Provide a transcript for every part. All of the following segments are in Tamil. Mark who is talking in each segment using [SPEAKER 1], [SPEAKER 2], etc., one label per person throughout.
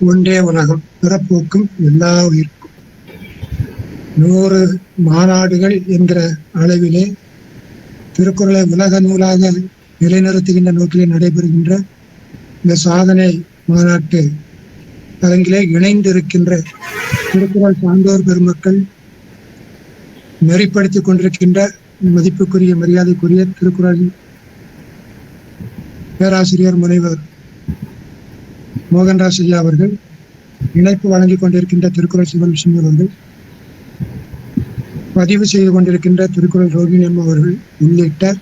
[SPEAKER 1] ஒன்றே உலகம் பிறப்போக்கும் எல்லா உயிர்க்கும். நூறு மாநாடுகள் என்கிற அளவிலே திருக்குறளை உலக நூலாக நிலைநிறுத்துகின்ற நோக்கிலே நடைபெறுகின்ற இந்த சாதனை மாநாட்டு தரங்கிலே இணைந்திருக்கின்ற திருக்குறள் சான்றோர் பெருமக்கள் நெறிப்படுத்திக் கொண்டிருக்கின்ற மதிப்புக்குரிய மரியாதைக்குரிய திருக்குறள் பேராசிரியர் முனைவர் மோகன்ராஜ் ஐயா அவர்கள் இணைப்பு வழங்கி கொண்டிருக்கின்ற திருக்குறள் சிவன் அவர்கள் பதிவு செய்து கொண்டிருக்கின்ற திருக்குறள் ரோகிணி அம்மா அவர்கள் உள்ளிட்ட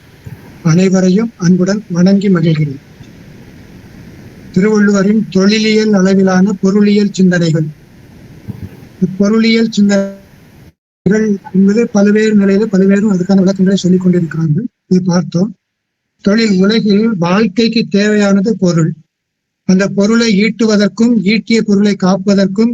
[SPEAKER 1] அனைவரையும் அன்புடன் வணங்கி மகிழ்கிறேன். திருவள்ளுவரின் தொழிலியல் அளவிலான பொருளியல் சிந்தனைகள். பொருளியல் சிந்தனைகள் என்பது பல்வேறு நிலையில பல்வேறு அதுக்கான விளக்கங்களை சொல்லிக் கொண்டிருக்கிறார்கள். இது பார்த்தோம். தொழில் உலகில் வாழ்க்கைக்கு தேவையானது பொருள். அந்த பொருளை ஈட்டுவதற்கும் ஈட்டிய பொருளை காப்பதற்கும்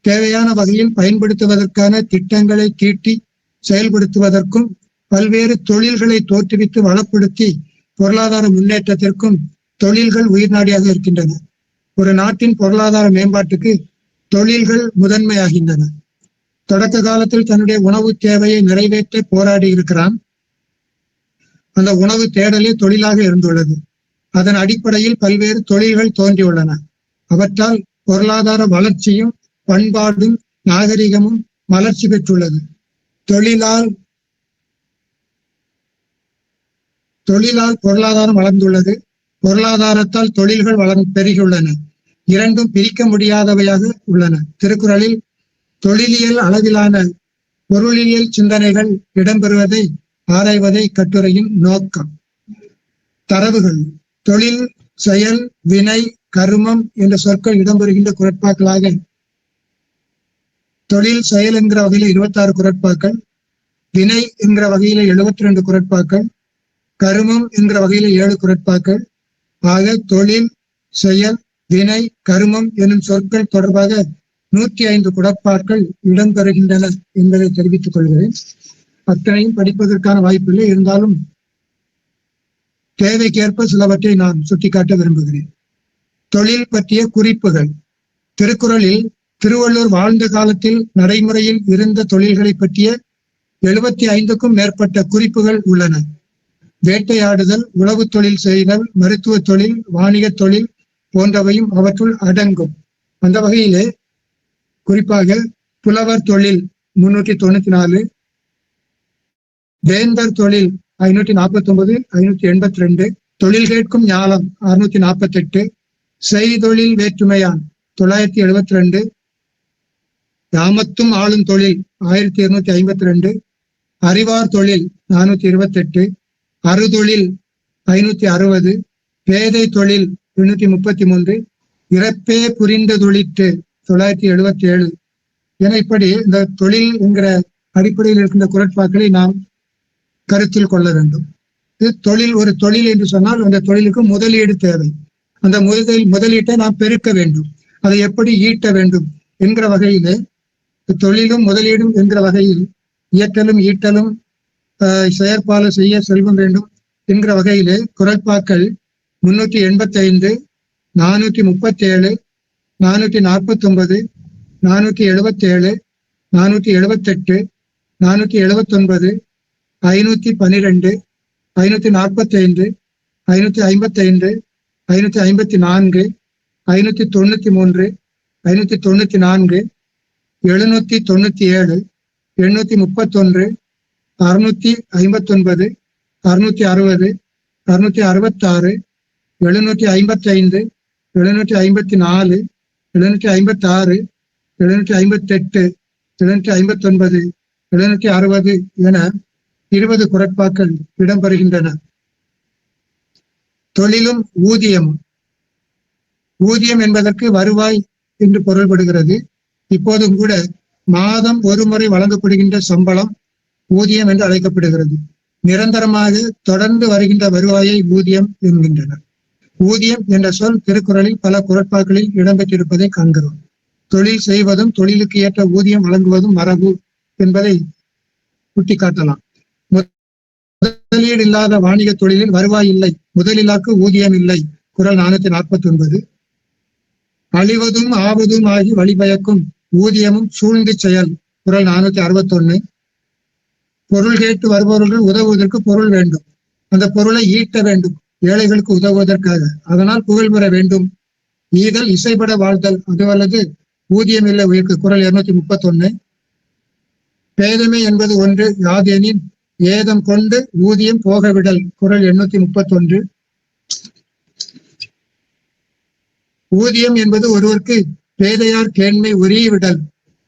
[SPEAKER 1] தேவையான வகையில் பயன்படுத்துவதற்கான திட்டங்களை தீட்டி செயல்படுத்துவதற்கும் பல்வேறு தொழில்களை தோற்றுவித்து வளப்படுத்தி பொருளாதார முன்னேற்றத்திற்கும் தொழில்கள் உயிர்நாடியாக இருக்கின்றன. ஒரு நாட்டின் பொருளாதார மேம்பாட்டுக்கு தொழில்கள் முதன்மையாகின்றன. தொடக்க காலத்தில் தன்னுடைய உணவு தேவையை நிறைவேற்ற போராடி இருக்கிறான். அந்த உணவு தேடலே தொழிலாக இருந்துள்ளது. அதன் அடிப்படையில் பல்வேறு தொழில்கள் தோன்றியுள்ளன. அவற்றால் பொருளாதார வளர்ச்சியும் பண்பாடும் நாகரிகமும் வளர்ச்சி பெற்றுள்ளது. தொழிலால் தொழிலால் பொருளாதாரம் வளர்ந்துள்ளது. பொருளாதாரத்தால் தொழில்கள் வளர்ந்து பெருகியுள்ளன. இரண்டும் பிரிக்க முடியாதவையாக உள்ளன. திருக்குறளில் தொழிலியல் அளவிலான பொருளியல் சிந்தனைகள் இடம்பெறுவதை ஆராய்வதை கட்டுரையின் நோக்கம். தரவுகள். தொழில் செயல் வினை கருமம் என்ற சொற்கள் இடம்பெறுகின்ற குரட்பாக்களாக. தொழில் செயல் என்கிற வகையில் இருபத்தி ஆறு குரட்பாக்கள். வினை என்கிற வகையில எழுபத்தி ரெண்டு குரட்பாக்கள். கருமம் என்கிற வகையில ஏழு குரட்பாக்கள். ஆக தொழில் செயல் வினை கருமம் எனும் சொற்கள் தொடர்பாக நூற்றி ஐந்து குடப்பாக்கள் இடம்பெறுகின்றன என்பதை தெரிவித்துக் கொள்கிறேன். அத்தனையும் படிப்பதற்கான வாய்ப்பில்லை. இருந்தாலும் தேவைக்கேற்ப சிலவற்றை நான் சுட்டிக்காட்ட விரும்புகிறேன். தொழில் பற்றிய குறிப்புகள். திருக்குறளில் திருவள்ளூர் வாழ்ந்த காலத்தில் நடைமுறையில் இருந்த தொழில்களை பற்றிய எழுபத்தி ஐந்துக்கும் மேற்பட்ட குறிப்புகள் உள்ளன. வேட்டையாடுதல் உழவு தொழில் செய்தல் மருத்துவ தொழில் வாணிக தொழில் போன்றவையும் அவற்றுள் அடங்கும். அந்த வகையிலே குறிப்பாக புலவர் தொழில் முன்னூற்றி தொண்ணூத்தி நாலு வேந்தர் தொழில் ஐநூத்தி நாற்பத்தி ஒன்பது ஐநூத்தி எண்பத்தி ரெண்டு தொழில் கேட்கும் ஞாலம் அறுநூத்தி நாற்பத்தி எட்டு செய்தொழில் வேற்றுமையான் தொள்ளாயிரத்தி எழுபத்தி ரெண்டு கிராமத்தும் ஆளும் தொழில் ஆயிரத்தி இருநூத்தி ஐம்பத்தி ரெண்டு அறிவார் தொழில் நானூத்தி இருபத்தி எட்டு அறுதொழில் ஐநூத்தி அறுபது பேதை தொழில் எண்ணூத்தி முப்பத்தி மூன்று இறப்பே புரிந்த தொழிற்று தொள்ளாயிரத்தி எழுபத்தி ஏழு. என இப்படி இந்த தொழில் என்கிற அடிப்படையில் இருக்கின்ற குரட்பாக்களை நாம் கருத்தில் கொள்ள வேண்டும். இது தொழில் ஒரு தொழில் என்று சொன்னால் அந்த தொழிலுக்கு முதலீடு தேவை. அந்த முதல் முதலீட்டை நாம் பெருக்க வேண்டும். அதை எப்படி ஈட்ட வேண்டும் என்கிற வகையிலே தொழிலும் முதலீடும் என்கிற வகையில் இயற்றலும் ஈட்டலும் செயற்பாடு செய்ய செல்வம் வேண்டும் என்கிற வகையிலே குரல்பாக்கள் முன்னூற்றி எண்பத்தி ஐந்து நானூற்றி முப்பத்தி ஏழு நானூற்றி நாற்பத்தி ஒன்பது நானூற்றி எழுபத்தி ஏழு நானூற்றி எழுபத்தெட்டு நானூற்றி எழுபத்தொன்பது ஐநூத்தி பன்னிரெண்டு ஐநூத்தி நாற்பத்தி ஐந்து ஐநூத்தி ஐம்பத்தி ஐந்து ஐநூத்தி ஐம்பத்தி நான்கு ஐநூத்தி தொண்ணூத்தி மூன்று ஐநூத்தி தொண்ணூத்தி நான்கு எழுநூத்தி தொண்ணூத்தி ஏழு எண்ணூத்தி முப்பத்தொன்று அறுநூத்தி ஐம்பத்தொன்பது அறுநூத்தி அறுபது அறுநூத்தி அறுபத்தாறு எழுநூற்றி ஐம்பத்தி ஐந்து எழுநூற்றி ஐம்பத்தி நாலு எழுநூற்றி ஐம்பத்தாறு எழுநூற்றி ஐம்பத்தெட்டு எழுநூற்றி ஐம்பத்தொன்பது எழுநூற்றி அறுபது என இருபது குரட்பாக்கள் இடம்பெறுகின்றன. தொழிலும் ஊதியம். ஊதியம் என்பதற்கு வருவாய் என்று பொருள்படுகிறது. இப்போதும் கூட மாதம் ஒரு முறை வழங்கப்படுகின்ற சம்பளம் ஊதியம் என்று அழைக்கப்படுகிறது. நிரந்தரமாக தொடர்ந்து வருகின்ற வருவாயை ஊதியம் என்கின்றனர். ஊதியம் என்ற சொல் திருக்குறளில் பல குரட்பாக்களில் இடம்பெற்றிருப்பதை காண்கிறோம் தொழில் செய்வதும் தொழிலுக்கு ஏற்ற ஊதியம் வழங்குவதும் மரபு என்பதை சுட்டிக்காட்டலாம். முதலீடு இல்லாத வாணிக தொழிலில் வருவாய் இல்லை. முதலிலாக்கு ஊதியம் இல்லை. குரல் நானூத்தி நாற்பத்தி ஒன்பது அழிவதும் ஆவதும் ஆகி வழிபயக்கும். ஊதியமும் சூழ்ந்து செயல். குரல் நானூத்தி அறுபத்தொன்னு. பொருள் கேட்டு வருபவர்கள் உதவுவதற்கு பொருள் வேண்டும். அந்த பொருளை ஈட்ட வேண்டும். ஏழைகளுக்கு உதவுவதற்காக. அதனால் புகழ் பெற வேண்டும். ஈதல் இசைப்பட வாழ்தல். அதுவல்லது ஊதியம் இல்லை உயிர்க்கு. குரல் இருநூத்தி முப்பத்தி ஒண்ணு பேதமை என்பது ஒன்று. யாதெனின் ஏதம் கொண்டு ஊதியம் போக விடல் குரல் எண்ணூத்தி முப்பத்தி ஒன்று ஊதியம் என்பது ஒருவருக்கு பேதையார் கேண்மை உரிய விடல்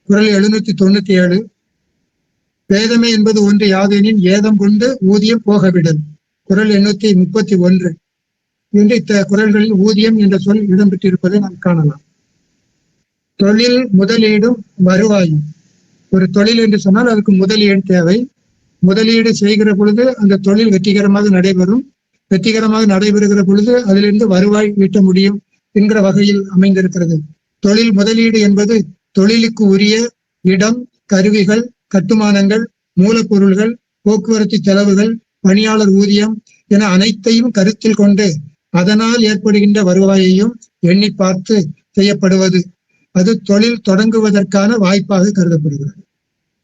[SPEAKER 1] குரல் எழுநூத்தி தொண்ணூத்தி ஏழு பேதமை என்பது ஒன்று யாதெனின் ஏதம் கொண்டு ஊதியம் போகவிடல். குரல் எண்ணூத்தி முப்பத்தி ஒன்று என்று இத்த குரல்களில் ஊதியம் என்ற சொல் இடம்பெற்றிருப்பதை நாம் காணலாம். தொழில் முதலீடும் வருவாயும். ஒரு தொழில் என்று சொன்னால் அதுக்கு முதலீடு தேவை. முதலீடு செய்கிற பொழுது அந்த தொழில் வெற்றிகரமாக நடைபெறும். வெற்றிகரமாக நடைபெறுகிற பொழுது அதிலிருந்து வருவாய் ஈட்ட முடியும் என்கிற வகையில் அமைந்திருக்கிறது. தொழில் முதலீடு என்பது தொழிலுக்கு உரிய இடம் கருவிகள் கட்டுமானங்கள் மூலப்பொருள்கள் போக்குவரத்து செலவுகள் பணியாளர் ஊதியம் என அனைத்தையும் கருத்தில் கொண்டு அதனால் ஏற்படுகின்ற வருவாயையும் எண்ணி பார்த்து செய்யப்படுவது. அது தொழில் தொடங்குவதற்கான வாய்ப்பாக கருதப்படுகிறது.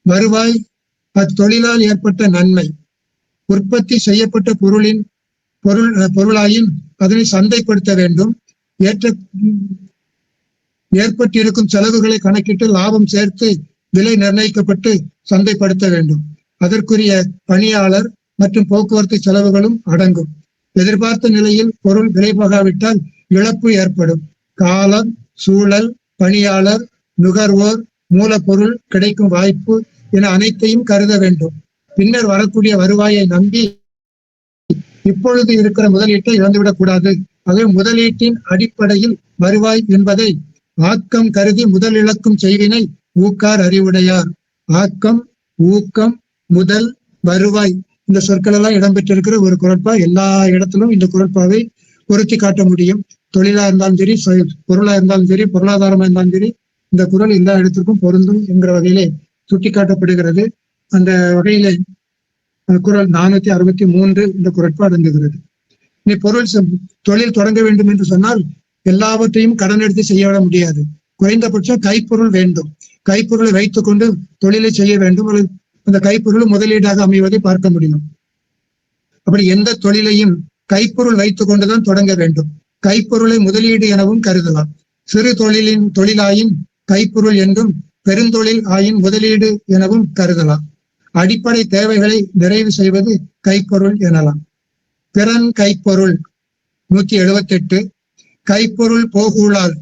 [SPEAKER 1] வருவாய் அத்தொழிலால் ஏற்பட்ட நன்மை. உற்பத்தி செய்யப்பட்ட பொருளின் பொருள் பொருளாயின் அதனை சந்தைப்படுத்த வேண்டும். ஏற்ற ஏற்பட்டிருக்கும் செலவுகளை கணக்கிட்டு லாபம் சேர்த்து விலை நிர்ணயிக்கப்பட்டு சந்தைப்படுத்த வேண்டும். அதற்குரிய பணியாளர் மற்றும் போக்குவரத்து செலவுகளும் அடங்கும். எதிர்பார்த்த நிலையில் பொருள் விலை போகாவிட்டால் இழப்பு ஏற்படும். காலம் சூழல் பணியாளர் நுகர்வோர் மூலப்பொருள் கிடைக்கும் வாய்ப்பு என அனைத்தையும் கருத வேண்டும். பின்னர் வரக்கூடிய வருவாயை நம்பி இப்பொழுது இருக்கிற முதலீட்டை இழந்துவிடக் கூடாது. ஆகவே முதலீட்டின் அடிப்படையில் வருவாய் என்பதை ஆக்கம் கருதி முதல் இழக்கும் செய்வினை ஊக்கார் அறிவுடையார். ஆக்கம் ஊக்கம் முதல் வருவாய். இந்த சொற்கள் எல்லாம் இடம்பெற்றிருக்கிற ஒரு குரட்பா எல்லா இடத்திலும் இந்த குரட்பாவை பொருத்தி காட்ட முடியும். தொழிலா இருந்தாலும் சரி பொருளா இருந்தாலும் சரி பொருளாதாரமா இருந்தாலும் சரி இந்த குரல் எல்லா இடத்திற்கும் பொருந்தும் என்கிற வகையிலே சுட்டிக்காட்டப்படுகிறது. அந்த வகையில குரல் நானூத்தி அறுபத்தி மூன்று இந்த குரட்பாடு இருந்துகிறது நீ பொருள் செ- தொழில் தொடங்க வேண்டும் என்று சொன்னால் எல்லாவற்றையும் கடன் எடுத்து செய்ய முடியாது. குறைந்தபட்சம் கைப்பொருள் வேண்டும். கைப்பொருளை வைத்துக்கொண்டு தொழிலை செய்ய வேண்டும். அல்லது அந்த கைப்பொருள் முதலீடாக அமைவதை பார்க்க முடியும். அப்படி எந்த தொழிலையும் கைப்பொருள் வைத்துக் கொண்டுதான் தொடங்க வேண்டும். கைப்பொருளை முதலீடு எனவும் கருதலாம். சிறு தொழிலின் தொழிலாயின் கைப்பொருள் என்றும் பெருந்தொழில் ஆயின் முதலீடு எனவும் கருதலாம். அடிப்படை தேவைகளை நிறைவு செய்வது கைப்பொருள் எனலாம். பிறன் கைப்பொருள் நூத்தி எழுபத்தி எட்டு கைப்பொருள் போகூழால்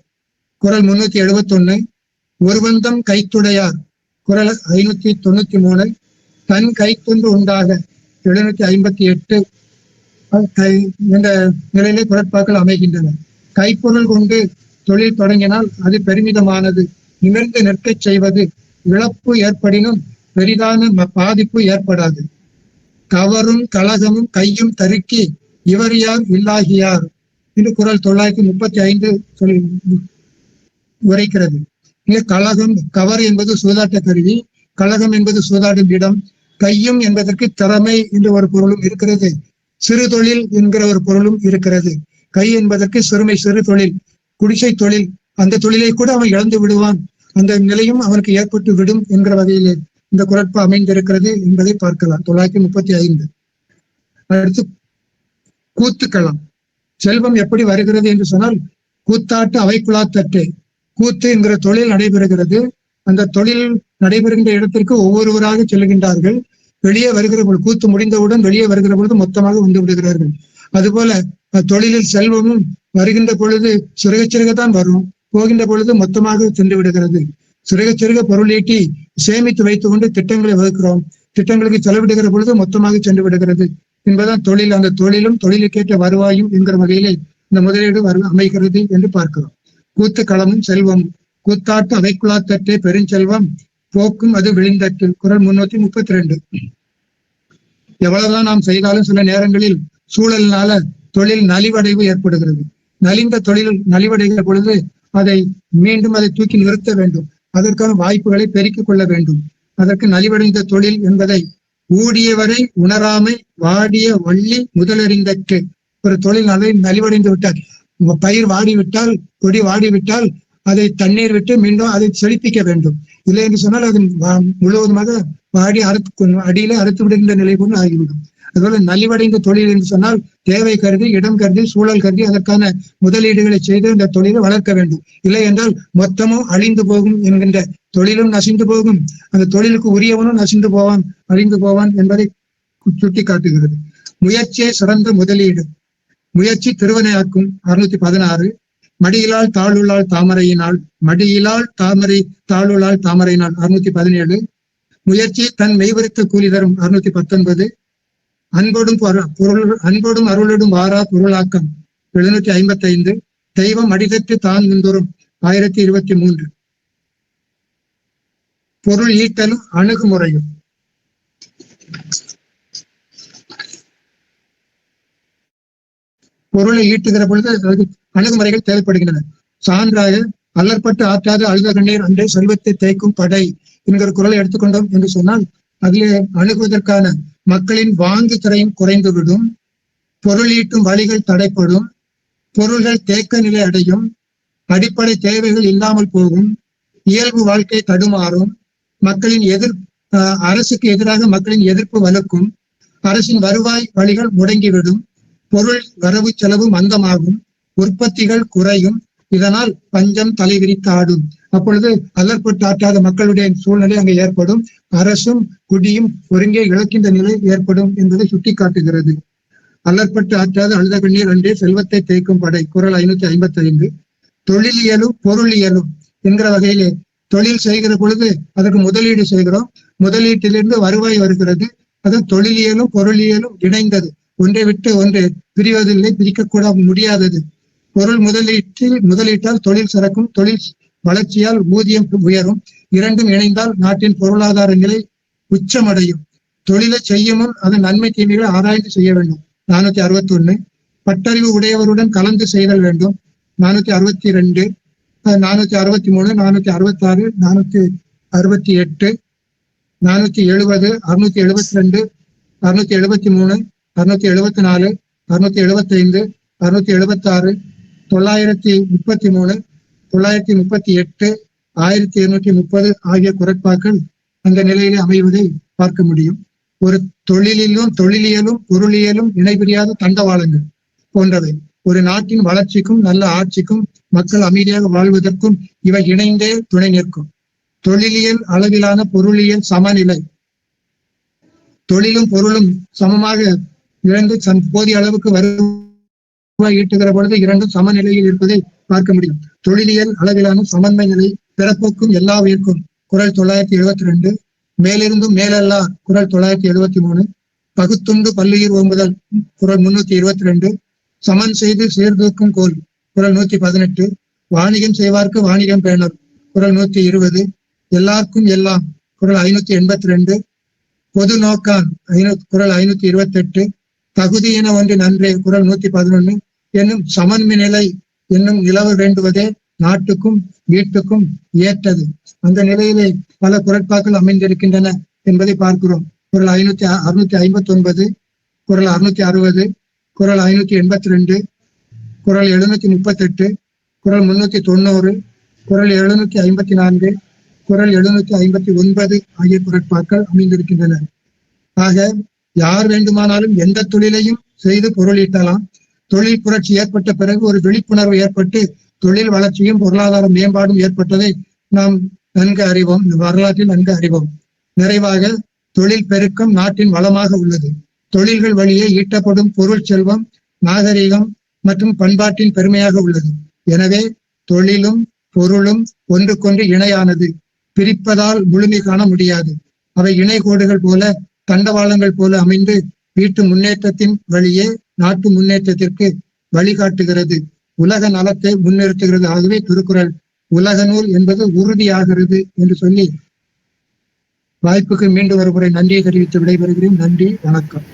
[SPEAKER 1] குரல் முன்னூத்தி எழுபத்தி ஒன்னு ஒருவந்தம் கைத்துடையார். குரல் ஐநூத்தி தொண்ணூத்தி மூணு. தன் கைத்தொன்று உண்டாக எழுநூத்தி ஐம்பத்தி எட்டு. கை என்ற நிலையிலே குரட்பாக்கள் அமைகின்றன. கைப்பொருள் கொண்டு தொழில் தொடங்கினால் அது பெருமிதமானது. நிமிர்ந்து நிற்கச் செய்வது இழப்பு ஏற்படினும் பெரிதான ம- பாதிப்பு ஏற்படாது. கவரும் கலகமும் கையும் தருக்கி இவர் யார் இல்லாகியார் என்று குரல் தொள்ளாயிரத்தி முப்பத்தி ஐந்து சொல் உரைக்கிறது. இங்கே கலகம் கவர் என்பது சூதாட்ட கருவி கலகம் என்பது சூதாடும் இடம் கையும் என்பதற்கு திறமை என்ற ஒரு பொருளும் இருக்கிறது சிறு தொழில் என்கிற ஒரு பொருளும் இருக்கிறது. கை என்பதற்கு சிறுமை சிறு தொழில் குடிசை தொழில் அந்த தொழிலை கூட அவன் இழந்து விடுவான். அந்த நிலையும் அவனுக்கு ஏற்பட்டு விடும் என்கிற வகையிலே இந்த குரட்பு அமைந்திருக்கிறது என்பதை பார்க்கலாம். தொள்ளாயிரத்தி முப்பத்தி ஐந்து. அடுத்து கூத்துக்களம். செல்வம் எப்படி வருகிறது என்று சொன்னால் கூத்தாட்டு அவைக்குழாத்தட்டு கூத்து என்கிற தொழில் நடைபெறுகிறது. அந்த தொழில் நடைபெறுகின்ற இடத்திற்கு ஒவ்வொருவராக செல்கின்றார்கள். வெளியே வருகிற பொழுது கூத்து முடிந்தவுடன் வெளியே வருகிற பொழுது மொத்தமாக வந்து விடுகிறார்கள். அதுபோல தொழிலில் செல்வமும் வருகின்ற பொழுது சிறுக சிறுகத்தான் வரும். போகின்ற பொழுது மொத்தமாக சென்று விடுகிறது. சிறுக சிறுக பொருள் ஈட்டி சேமித்து வைத்துக் கொண்டு திட்டங்களை வகுக்கிறோம். திட்டங்களுக்கு செலவிடுகிற பொழுது மொத்தமாக சென்று விடுகிறது. என்பதுதான் தொழில். அந்த தொழிலும் தொழிலுக்கேற்ற வருவாயும் என்கிற வகையிலே இந்த முதலீடு அமைகிறது என்று பார்க்கிறோம். கூத்து களமும் செல்வம். கூத்தாட்டு அவைக்குழா பெருஞ்செல்வம். போக்கும் அது விழிந்தட்டு. குரல் முன்னூத்தி முப்பத்தி ரெண்டு எவ்வளவுதான் நாம் செய்தாலும் சில நேரங்களில் சூழலினால தொழில் நலிவடைவு ஏற்படுகிறது. நலிந்த தொழில் நலிவடைகிற பொழுது அதை மீண்டும் அதை தூக்கி நிறுத்த வேண்டும். அதற்கான வாய்ப்புகளை பெருக்கிக் கொள்ள வேண்டும். அதற்கு நலிவடைந்த தொழில் என்பதை ஊடியவரை உணராமை வாடிய வள்ளி முதலறிந்தற்று ஒரு தொழில் அதை நலிவடைந்து விட்டால் உங்க பயிர் வாடிவிட்டால் கொடி வாடிவிட்டால் அதை தண்ணீர் விட்டு மீண்டும் அதை செழிப்பிக்க வேண்டும். இல்லை என்று சொன்னால் அது வா- முழுவதுமாக வாடி அறுத்து அடியில அறுத்து விடுகின்ற நிலை கொண்டு ஆகிவிடும். அதுபோல நலிவடைந்த தொழில் என்று சொன்னால் தேவை கருதி இடம் கருதி சூழல் கருதி அதற்கான முதலீடுகளை செய்து இந்த தொழிலை வளர்க்க வேண்டும். இல்லை என்றால் மொத்தமும் அழிந்து போகும் என்கின்ற தொழிலும் நசிந்து போகும். அந்த தொழிலுக்கு உரியவனும் நசிந்து போவான் அழிந்து போவான் என்பதை சுட்டி காட்டுகிறது முயற்சியே சிறந்த முதலீடு. முயற்சி திருவனையாக்கும் அறுநூத்தி பதினாறு. மடியிலால் தாளுளால் தாமரையினால் மடியிலால் தாமரை தாளுளால் தாமரையினால் அறுநூத்தி பதினேழு. முயற்சி தன் மெய்வருத்த கூலி தரும். அறுநூத்தி பத்தொன்பது. அன்போடும் பொரு- பொருள் அன்போடும் அருளோடும் வாரா பொருளாக்கம். எழுநூத்தி ஐம்பத்தி ஐந்து தெய்வம் அடிகட்டு தான் முன்தோறும் ஆயிரத்தி இருபத்தி மூன்று. பொருள் ஈட்டலும் அணுகுமுறையும். பொருளை ஈட்டுகிற பொழுது அதாவது அணுகுமுறைகள் தேவைப்படுகின்றன. சான்றாக அல்லற்பட்டு ஆற்றாத அழுத கண்ணீர் அன்றே செல்வத்தை தேய்க்கும் படை என்கிற குரலை எடுத்துக்கொண்டோம் என்று சொன்னால் அதிலே அணுகுவதற்கான மக்களின் வாங்கு திரையும் குறைந்துவிடும் பொருள் ஈட்டும் வழிகள் தடைப்படும் பொருள்கள் தேக்க நிலை அடையும் அடிப்படை தேவைகள் இல்லாமல் போகும் இயல்பு வாழ்க்கை தடுமாறும் மக்களின் எதிர் அரசுக்கு எதிராக மக்களின் எதிர்ப்பு வலுக்கும் அரசின் வருவாய் வழிகள் முடங்கிவிடும் பொருள் வரவு செலவு மந்தமாகும் உற்பத்திகள் குறையும் இதனால் பஞ்சம் தலைவிரித்தாடும். அப்பொழுது அல்லற்பட்டு ஆற்றாத மக்களுடைய சூழ்நிலை அங்கே ஏற்படும். அரசும் குடியும் ஒருங்கே இழக்கின்ற நிலை ஏற்படும் என்பதை சுட்டிக்காட்டுகிறது. அல்லற்பட்டு ஆற்றாத அழுத கண்ணீர் அன்றே செல்வத்தை தேய்க்கும் படை குரல் ஐநூத்தி ஐம்பத்தி ஐந்து தொழிலியலும் பொருளியலும் என்கிற வகையிலே தொழில் செய்கிற பொழுது அதற்கு முதலீடு செய்கிறோம். முதலீட்டிலிருந்து வருவாய் வருகிறது. அது தொழிலியலும் பொருளியலும் இணைந்தது. ஒன்றை விட்டு ஒன்று பிரிவதில்லை பிரிக்கக்கூட முடியாதது. பொருள் முதலீட்டில் முதலீட்டால் தொழில் சிறக்கும் தொழில் வளர்ச்சியால் ஊதியம் உயரும். இரண்டும் இணைந்தால் நாட்டின் பொருளாதார நிலை உச்சமடையும். தொழிலை செய்யும் முன் அதன் நன்மை தீமைகளை ஆராய்ந்து செய்ய வேண்டும். நானூத்தி அறுபத்தி ஒண்ணு பட்டறிவு உடையவருடன் கலந்து செய்தல் வேண்டும். நானூத்தி அறுபத்தி ரெண்டு நானூத்தி அறுபத்தி மூணு நானூத்தி அறுபத்தி ஆறு நானூத்தி அறுபத்தி எட்டு நானூத்தி எழுபது அறுநூத்தி எழுபத்தி ரெண்டு அறுநூத்தி எழுபத்தி மூணு அறுநூத்தி எழுபத்தி நாலு அறுநூத்தி எழுபத்தி ஐந்து அறுநூத்தி எழுபத்தி ஆறு தொள்ளாயிரத்தி முப்பத்தி மூணு தொள்ளாயிரத்தி முப்பத்தி எட்டு ஆயிரத்தி இருநூற்றி முப்பது ஆகிய குரட்பாக்கள் அந்த நிலையிலே அமைவதை பார்க்க முடியும். ஒரு தொழிலிலும் தொழிலியலும் பொருளியலும் இணைபிரியாத தண்டவாளங்கள் போன்றவை. ஒரு நாட்டின் வளர்ச்சிக்கும் நல்ல ஆட்சிக்கும் மக்கள் அமைதியாக வாழ்வதற்கும் இவை இணைந்தே துணை நிற்கும். தொழிலியல் அளவிலான பொருளியல் சமநிலை. தொழிலும் பொருளும் சமமாக இழந்து போதிய அளவுக்கு வருவாய் ஈட்டுகிற பொழுது இரண்டும் சமநிலையில் இருப்பதை பார்க்க முடியும். தொழிலியல் அளவிலான சமன்மை நிலை பிறப்புக்கும் எல்லா உயிர்க்கும் குரல் தொள்ளாயிரத்தி எழுபத்தி ரெண்டு மேலிருந்தும் மேலல்லா குரல் தொள்ளாயிரத்தி எழுபத்தி மூணு பகுத்துண்டு பல்லுயிர் ஓம்புதல் குரல் முன்னூத்தி இருபத்தி ரெண்டு சமன் செய்து சீர்தூக்கும் கோல் குரல் நூத்தி பதினெட்டு வாணிகம் செய்வார்க்கு வாணிகம் பேணர் குரல் நூத்தி இருபது எல்லாருக்கும் எல்லாம் குரல் ஐநூத்தி எண்பத்தி ரெண்டு பொது நோக்கான் ஐநூ குரல் ஐநூத்தி இருபத்தி எட்டு தகுதி என ஒன்று நன்றே குரல் நூத்தி பதினொன்னு என்னும் சமன்மை நிலை என்னும் நிலவு வேண்டுவதே நாட்டுக்கும் வீட்டுக்கும் ஏற்றது. அந்த நிலையிலே பல குரட்பாக்கள் அமைந்திருக்கின்றன என்பதை பார்க்கிறோம். குரல் ஐநூத்தி அறுநூத்தி ஐம்பத்தி ஒன்பது குரல் அறுநூத்தி அறுபது குரல் ஐநூத்தி எண்பத்தி ரெண்டு குரல் எழுநூத்தி முப்பத்தி எட்டு குரல் முன்னூத்தி தொண்ணூறு குரல் எழுநூத்தி ஐம்பத்தி நான்கு குரல் எழுநூத்தி ஐம்பத்தி ஒன்பது ஆகிய குரட்பாக்கள் அமைந்திருக்கின்றன. ஆக யார் வேண்டுமானாலும் எந்த தொழிலையும் செய்து பொருளீட்டலாம். தொழில் புரட்சி ஏற்பட்ட பிறகு ஒரு விழிப்புணர்வு ஏற்பட்டு தொழில் வளர்ச்சியும் பொருளாதார மேம்பாடும் ஏற்பட்டதை நாம் நன்கு அறிவோம். வரலாற்றில் நன்கு அறிவோம். நிறைவாக தொழில் பெருக்கம் நாட்டின் வளமாக உள்ளது. தொழில்கள் வழியே ஈட்டப்படும் பொருள் செல்வம் நாகரிகம் மற்றும் பண்பாட்டின் பெருமையாக உள்ளது. எனவே தொழிலும் பொருளும் ஒன்றுக்கொன்று இணையானது. பிரிப்பதால் முழுமை காண முடியாது. அவை இணை கோடுகள் போல தண்டவாளங்கள் போல அமைந்து வீட்டு முன்னேற்றத்தின் வழியே நாட்டு முன்னேற்றத்திற்கு வழிகாட்டுகிறது. உலக நலத்தை முன்னிறுத்துகிறது. ஆகவே திருக்குறள் உலக நூல் என்பது உறுதியாகிறது என்று சொல்லி வாய்ப்புக்கு மீண்டும் ஒரு முறை நன்றியை தெரிவித்து விடைபெறுகிறேன். நன்றி வணக்கம்.